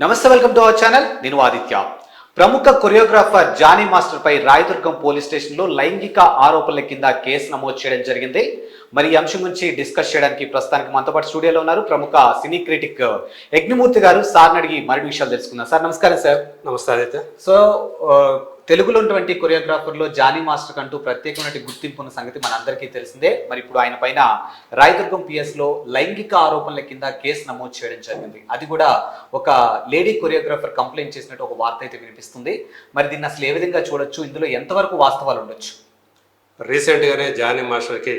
నమస్తే welcome to our channel. నేను ఆదిత్య. ప్రముఖ కొరియోగ్రాఫర్ జానీ మాస్టర్ పై రాయదుర్గం పోలీస్ స్టేషన్లో లైంగిక ఆరోపణల కింద కేసు నమోదు చేయడం జరిగింది. మరి ఈ అంశం గురించి డిస్కస్ చేయడానికి ప్రస్తుతానికి మనతో పాటు స్టూడియోలో ఉన్నారు ప్రముఖ సినీ క్రిటిక్ యజ్ఞమూర్తి గారు. సార్ని అడిగి మరిన్ని విషయాలు తెలుసుకుందాం. సార్ నమస్కారం సార్. నమస్తే ఆదిత్య. సో తెలుగులో ఉన్నటువంటి కొరియోగ్రాఫర్లో జానీ మాస్టర్ కంటూ ప్రత్యేకమైన గుర్తింపు ఉన్న సంగతి మనందరికీ తెలిసిందే. మరి ఇప్పుడు ఆయన పైన రాయదుర్గం పిఎస్లో లైంగిక ఆరోపణల కింద కేసు నమోదు చేయడం జరిగింది. అది కూడా ఒక లేడీ కొరియోగ్రాఫర్ కంప్లైంట్ చేసినట్టు ఒక వార్త అయితే వినిపిస్తుంది. మరి దీన్ని అసలు ఏ విధంగా చూడొచ్చు? ఇందులో ఎంతవరకు వాస్తవాలు ఉండొచ్చు? రీసెంట్గానే జానీ మాస్టర్కి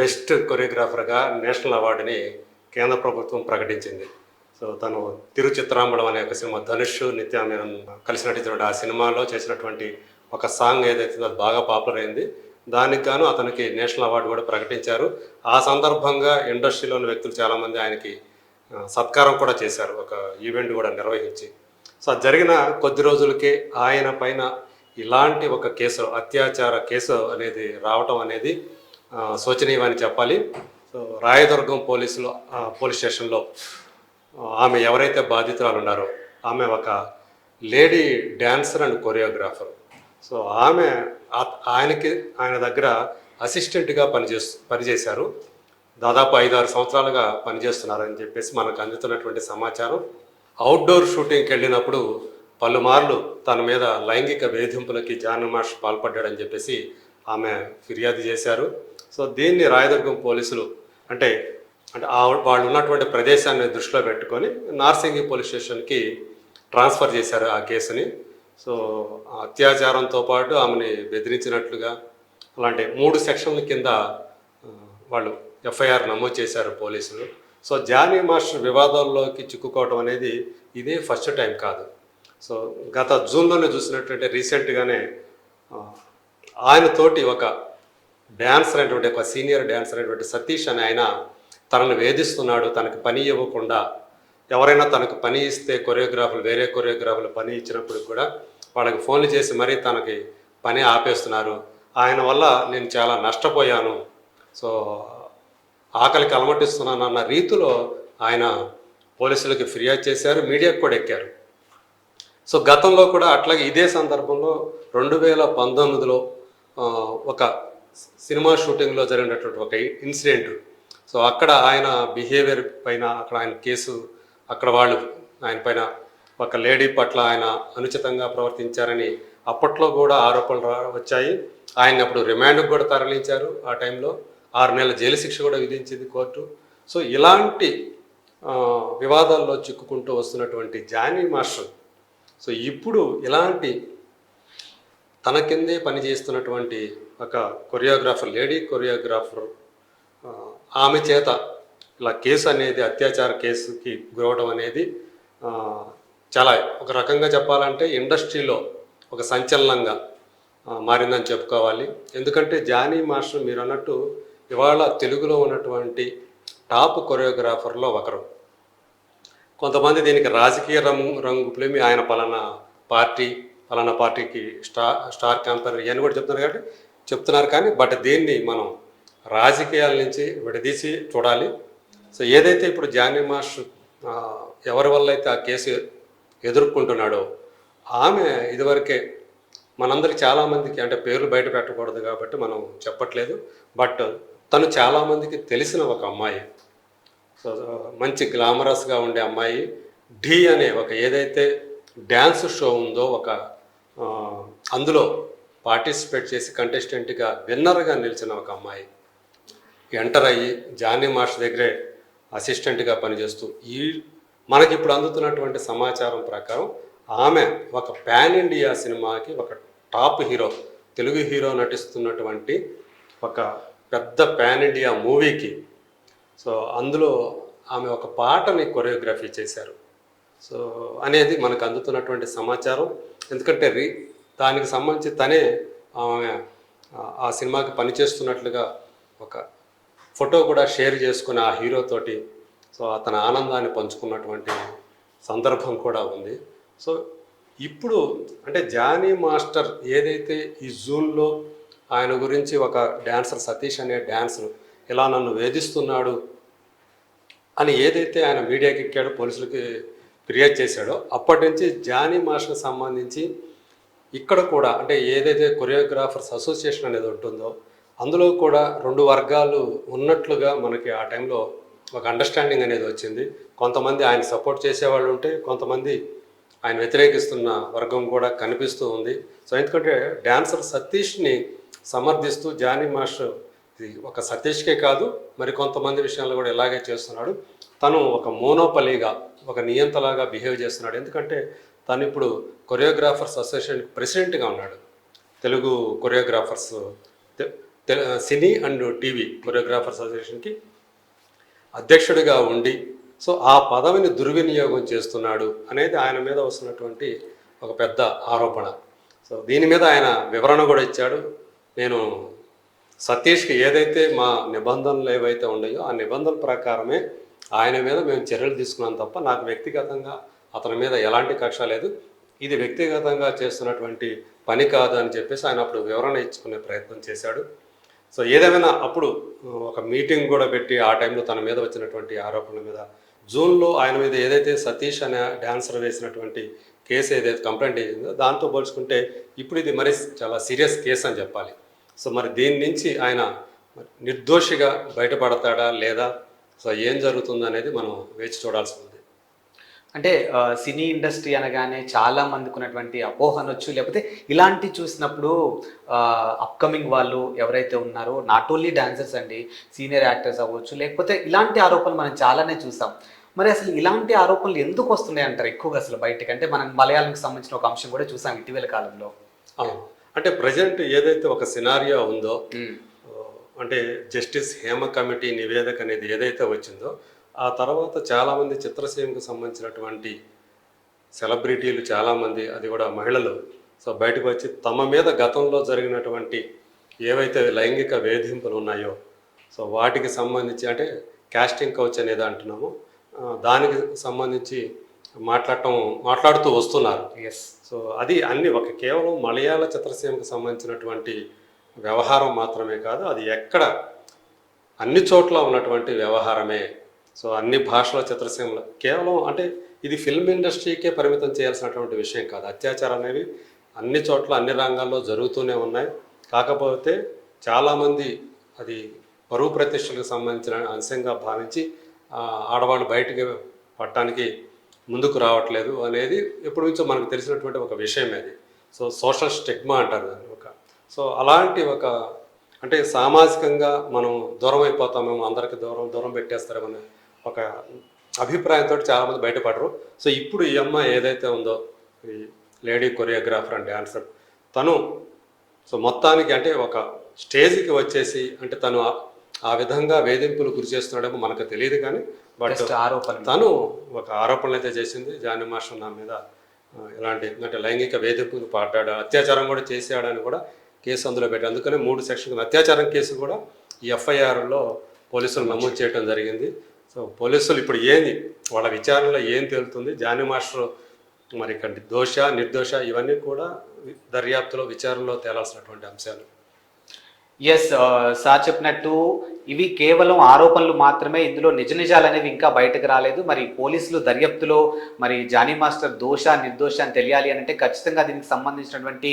బెస్ట్ కొరియోగ్రాఫర్గా నేషనల్ అవార్డుని కేంద్ర ప్రభుత్వం ప్రకటించింది. సో తను తిరుచిత్రాంబడం అనే ఒక సినిమా ధనుష్ నిత్య మేము కలిసి నటించినటువంటి ఆ సినిమాలో చేసినటువంటి ఒక సాంగ్ ఏదైతే అది బాగా పాపులర్ అయింది. దానికి గాను అతనికి నేషనల్ అవార్డు కూడా ప్రకటించారు. ఆ సందర్భంగా ఇండస్ట్రీలోని వ్యక్తులు చాలామంది ఆయనకి సత్కారం కూడా చేశారు. ఒక ఈవెంట్ కూడా నిర్వహించి. సో అది జరిగిన కొద్ది రోజులకే ఆయన పైన ఇలాంటి ఒక కేసు అత్యాచార కేసు అనేది రావటం అనేది శోచనీయమని చెప్పాలి. సో రాయదుర్గం పోలీసులు పోలీస్ స్టేషన్లో ఆమె ఎవరైతే బాధితురాలు ఉన్నారో ఆమె ఒక lady dancer and choreographer. So ఆమె ఆ- ఆయనకి ఆయన దగ్గర అసిస్టెంట్గా పనిచేస్తూ పనిచేశారు. దాదాపు ఐదారు సంవత్సరాలుగా పనిచేస్తున్నారని చెప్పేసి మనకు అందుతున్నటువంటి సమాచారం. అవుట్డోర్ షూటింగ్కి వెళ్ళినప్పుడు పలుమార్లు తన మీద లైంగిక వేధింపులకి జాన్ మాష్ పాల్పడ్డాడని చెప్పేసి ఆమె ఫిర్యాదు చేశారు. సో దీన్ని రాయదుర్గం పోలీసులు అంటే అంటే ఆ వాళ్ళు ఉన్నటువంటి ప్రదేశాన్ని దృష్టిలో పెట్టుకొని నార్సింగి పోలీస్ స్టేషన్కి ట్రాన్స్ఫర్ చేశారు ఆ కేసుని. సో ఆ అత్యాచారంతో పాటు ఆమెని బెదిరించినట్లుగా అలాంటి మూడు సెక్షన్ల కింద వాళ్ళు ఎఫ్ఐఆర్ నమోదు చేశారు పోలీసులు. సో జానీ మాస్టర్ వివాదాల్లోకి చిక్కుకోవడం అనేది ఇదే ఫస్ట్ టైం కాదు. సో గత జూన్లోనే చూసినట్లయితే రీసెంట్గానే ఆయనతోటి ఒక డ్యాన్సర్ అనేటువంటి ఒక సీనియర్ డ్యాన్సర్ అనేటువంటి సతీష్ అని ఆయన తనను వేధిస్తున్నాడు తనకు పని ఇవ్వకుండా ఎవరైనా తనకు పని ఇస్తే కొరియోగ్రాఫర్లు వేరే కొరియోగ్రాఫర్లు పని ఇచ్చినప్పుడు కూడా వాళ్ళకి ఫోన్లు చేసి మరీ తనకి పని ఆపేస్తున్నారు. ఆయన వల్ల నేను చాలా నష్టపోయాను. సో ఆకలికి అలమటిస్తున్నాను అన్న రీతిలో ఆయన పోలీసులకి ఫిర్యాదు చేశారు మీడియాకు కూడా ఎక్కారు. సో గతంలో కూడా అట్లాగే ఇదే సందర్భంలో రెండు వేల పంతొమ్మిదిలో ఒక సినిమా షూటింగ్లో జరిగినటువంటి ఒక ఇన్సిడెంట్ సో అక్కడ ఆయన బిహేవియర్ పైన అక్కడ ఆయన కేసు అక్కడ వాళ్ళు ఆయన పైన ఒక లేడీ పట్ల ఆయన అనుచితంగా ప్రవర్తించారని అప్పట్లో కూడా ఆరోపణలు రా- వచ్చాయి. ఆయన అప్పుడు రిమాండ్కు కూడా తరలించారు ఆ టైంలో. ఆరు నెలల జైలు శిక్ష కూడా విధించింది కోర్టు. సో ఇలాంటి వివాదాల్లో చిక్కుకుంటూ వస్తున్నటువంటి జానీ మాస్టర్ సో ఇప్పుడు ఇలాంటి తన కిందే పనిచేస్తున్నటువంటి ఒక కొరియోగ్రాఫర్ లేడీ కొరియోగ్రాఫర్ ఆమె చేత ఇలా కేసు అనేది అత్యాచార కేసుకి గురవడం అనేది చాలా ఒక రకంగా చెప్పాలంటే ఇండస్ట్రీలో ఒక సంచలనంగా మారిందని చెప్పుకోవాలి. ఎందుకంటే జానీ మాస్టర్ మీరు అన్నట్టు ఇవాళ తెలుగులో ఉన్నటువంటి టాప్ కొరియోగ్రాఫర్లో ఒకరు. కొంతమంది దీనికి రాజకీయ రంగు రంగు ప్లేమి ఆయన పలానా పార్టీ పలానా పార్టీకి స్టార్ స్టార్ క్యాంపర్ ఇవన్నీ కూడా చెప్తున్నారు కాబట్టి చెప్తున్నారు కానీ బట్ దీన్ని మనం రాజకీయాల నుంచి విడదీసి చూడాలి. సో ఏదైతే ఇప్పుడు జానీ మాస్టర్ ఎవరి వల్ల అయితే ఆ కేసు ఎదుర్కొంటున్నాడో ఆమె ఇదివరకే మనందరికి చాలామందికి అంటే పేర్లు బయట పెట్టకూడదు కాబట్టి మనం చెప్పట్లేదు. బట్ తను చాలామందికి తెలిసిన ఒక అమ్మాయి. సో మంచి గ్లామరస్గా ఉండే అమ్మాయి. ఢీ అనే ఒక ఏదైతే డ్యాన్స్ షో ఉందో ఒక అందులో పార్టిసిపేట్ చేసి కంటెస్టెంట్గా విన్నర్గా నిలిచిన ఒక అమ్మాయి. ఎంటర్ అయ్యి జానీ మాస్టర్ దగ్గరే అసిస్టెంట్గా పనిచేస్తూ ఈ మనకి ఇప్పుడు అందుతున్నటువంటి సమాచారం ప్రకారం ఆమె ఒక పాన్ ఇండియా సినిమాకి ఒక టాప్ హీరో తెలుగు హీరో నటిస్తున్నటువంటి ఒక పెద్ద పాన్ ఇండియా మూవీకి. సో అందులో ఆమె ఒక పాటని కొరియోగ్రఫీ చేశారు. సో అనేది మనకు అందుతున్నటువంటి సమాచారం. ఎందుకంటే రీ దానికి సంబంధించి తనే ఆమె ఆ- ఆ సినిమాకి పనిచేస్తున్నట్లుగా ఒక ఫోటో కూడా షేర్ చేసుకుని ఆ హీరో తోటి సో అతని ఆనందాన్ని పంచుకున్నటువంటి సందర్భం కూడా ఉంది. సో ఇప్పుడు అంటే జానీ మాస్టర్ ఏదైతే ఈ జూన్లో ఆయన గురించి ఒక డ్యాన్సర్ సతీష్ అనే డ్యాన్సర్ ఇలా నన్ను వేధిస్తున్నాడు అని ఏదైతే ఆయన మీడియాకి ఎక్కాడో పోలీసులకి ఫిర్యాదు చేశాడో అప్పటి నుంచి జానీ మాస్టర్కి సంబంధించి ఇక్కడ కూడా అంటే ఏదైతే కొరియోగ్రాఫర్స్ అసోసియేషన్ అనేది ఉంటుందో అందులో కూడా రెండు వర్గాలు ఉన్నట్లుగా మనకి ఆ టైంలో ఒక అండర్స్టాండింగ్ అనేది వచ్చింది. కొంతమంది ఆయన సపోర్ట్ చేసేవాళ్ళు ఉంటే కొంతమంది ఆయన వ్యతిరేకిస్తున్న వర్గం కూడా కనిపిస్తూ ఉంది. సో ఎందుకంటే డాన్సర్ సతీష్ని సమర్థిస్తూ జానీ మాస్టర్ ఇది ఒక సతీష్కే కాదు మరి కొంతమంది విషయాల్లో కూడా ఇలాగే చేస్తున్నాడు. తను ఒక మోనోపలీగా ఒక నియంతలాగా బిహేవ్ చేస్తున్నాడు. ఎందుకంటే తను ఇప్పుడు కొరియోగ్రాఫర్స్ అసోసియేషన్ ప్రెసిడెంట్గా ఉన్నాడు. Telugu choreographers cine and TV choreographers అసోసియేషన్కి అధ్యక్షుడిగా ఉండి సో ఆ పదవిని దుర్వినియోగం చేస్తున్నాడు అనేది ఆయన మీద వస్తున్నటువంటి ఒక పెద్ద ఆరోపణ. సో దీని మీద ఆయన వివరణ కూడా ఇచ్చాడు. నేను సతీష్కి ఏదైతే మా నిబంధనలు ఏవైతే ఉన్నాయో ఆ నిబంధనల ప్రకారమే ఆయన మీద మేము చర్యలు తీసుకున్నాం తప్ప నాకు వ్యక్తిగతంగా అతని మీద ఎలాంటి కక్ష లేదు. ఇది వ్యక్తిగతంగా చేస్తున్నటువంటి పని కాదు అని చెప్పేసి ఆయన అప్పుడు వివరణ ఇచ్చుకునే ప్రయత్నం చేశాడు. సో ఏదేమైనా అప్పుడు ఒక మీటింగ్ కూడా పెట్టి ఆ టైంలో తన మీద వచ్చినటువంటి ఆరోపణల మీద జూన్లో ఆయన మీద ఏదైతే సతీష్ అనే డాన్సర్ వేసినటువంటి కేసు ఏదైతే కంప్లైంట్ అయ్యిందో దాంతో పోల్చుకుంటే ఇప్పుడు ఇది మరి చాలా సీరియస్ కేసు అని చెప్పాలి. సో మరి దీని నుంచి ఆయన నిర్దోషిగా బయటపడతాడా లేదా? సో ఏం జరుగుతుందనేది మనం వేచి చూడాల్సి ఉంది. అంటే సినీ ఇండస్ట్రీ అనగానే చాలా మందికి ఉన్నటువంటి అపోహ అనొచ్చు లేకపోతే ఇలాంటి చూసినప్పుడు అప్కమింగ్ వాళ్ళు ఎవరైతే ఉన్నారో నాట్ ఓన్లీ డాన్సర్స్ అండి సీనియర్ యాక్టర్స్ అవ్వచ్చు లేకపోతే ఇలాంటి ఆరోపణలు మనం చాలానే చూసాం. మరి అసలు ఇలాంటి ఆరోపణలు ఎందుకు వస్తున్నాయి అంటారు ఎక్కువగా అసలు బయటకి? అంటే మనం మలయాళంకి సంబంధించిన ఒక అంశం కూడా చూసాం ఇటీవల కాలంలో. అవును. అంటే ప్రజెంట్ ఏదైతే ఒక సినారియో ఉందో అంటే జస్టిస్ హేమ కమిటీ నివేదిక అనేది ఏదైతే వచ్చిందో ఆ తర్వాత చాలామంది చిత్రసీమకు సంబంధించినటువంటి సెలబ్రిటీలు చాలామంది అది కూడా మహిళలు. సో బయటకు వచ్చి తమ మీద గతంలో జరిగినటువంటి ఏవైతే లైంగిక వేధింపులు ఉన్నాయో సో వాటికి సంబంధించి అంటే కాస్టింగ్ కౌచ్ అనేది అంటున్నాము. దానికి సంబంధించి మాట్లాడటం మాట్లాడుతూ వస్తున్నారు. ఎస్ సో అది అన్ని ఒక కేవలం మలయాళ చిత్రసీమకు సంబంధించినటువంటి వ్యవహారం మాత్రమే కాదు అది ఎక్కడ అన్ని చోట్ల ఉన్నటువంటి వ్యవహారమే సో అన్ని భాషల చిత్రసీమలు. కేవలం అంటే ఇది ఫిల్మ్ ఇండస్ట్రీకే పరిమితం చేయాల్సినటువంటి విషయం కాదు. అత్యాచారం అనేవి అన్ని చోట్ల అన్ని రంగాల్లో జరుగుతూనే ఉన్నాయి. కాకపోతే చాలామంది అది పరువు ప్రతిష్టలకు సంబంధించిన అంశంగా భావించి ఆడవాళ్ళు బయటకు పట్టడానికి ముందుకు రావట్లేదు అనేది ఎప్పటి నుంచో మనకు తెలిసినటువంటి ఒక విషయం అది. సో సోషల్ స్టిగ్మా అంటారు దాన్ని ఒక. సో అలాంటి ఒక అంటే సామాజికంగా మనం దూరం అయిపోతామేమో అందరికి దూరం దూరం పెట్టేస్తారేమో ఒక అభిప్రాయంతో చాలామంది బయటపడరు. సో ఇప్పుడు ఈ అమ్మాయి ఏదైతే ఉందో ఈ లేడీ కొరియోగ్రాఫర్ అండ్ డాన్సర్ తను సో మొత్తానికి అంటే ఒక స్టేజ్కి వచ్చేసి అంటే తను ఆ- విధంగా వేధింపులు గురి చేస్తున్నాడేమో మనకు తెలియదు కానీ బట్ జస్ట్ ఆరోపణలు. తను ఒక ఆరోపణలు అయితే చేసింది. జానీ మాస్టర్ నా మీద ఇలాంటి అంటే లైంగిక వేధింపులు పాడ్డాడు అత్యాచారం కూడా చేశాడని కూడా కేసు అందులో పెట్టారు అందుకనే మూడు సెక్షన్ అత్యాచారం కేసు కూడా ఈ ఎఫ్ఐఆర్లో పోలీసులు నమోదు చేయడం జరిగింది. సో పోలీసులు ఇప్పుడు ఏంది? వాళ్ళ విచారణలో ఏం తేలుతుంది? జానీ మాస్టర్ మరి ఇక్కడ దోష నిర్దోష ఇవన్నీ కూడా దర్యాప్తులో విచారణలో తేలాల్సినటువంటి అంశాలు. ఎస్ uh, సార్ చెప్పినట్టు ఇవి కేవలం ఆరోపణలు మాత్రమే. ఇందులో నిజ నిజాలు అనేవి ఇంకా బయటకు రాలేదు. మరి పోలీసులు దర్యాప్తులో మరి జానీ మాస్టర్ దోష నిర్దోష అని తెలియాలి అని అంటే ఖచ్చితంగా దీనికి సంబంధించినటువంటి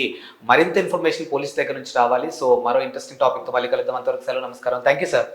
మరింత ఇన్ఫర్మేషన్ పోలీస్ దగ్గర నుంచి రావాలి. సో మరో ఇంట్రెస్టింగ్ టాపిక్తో మళ్ళీ కలుద్దాం. అంతవరకు సెలవు నమస్కారం. Thank you sir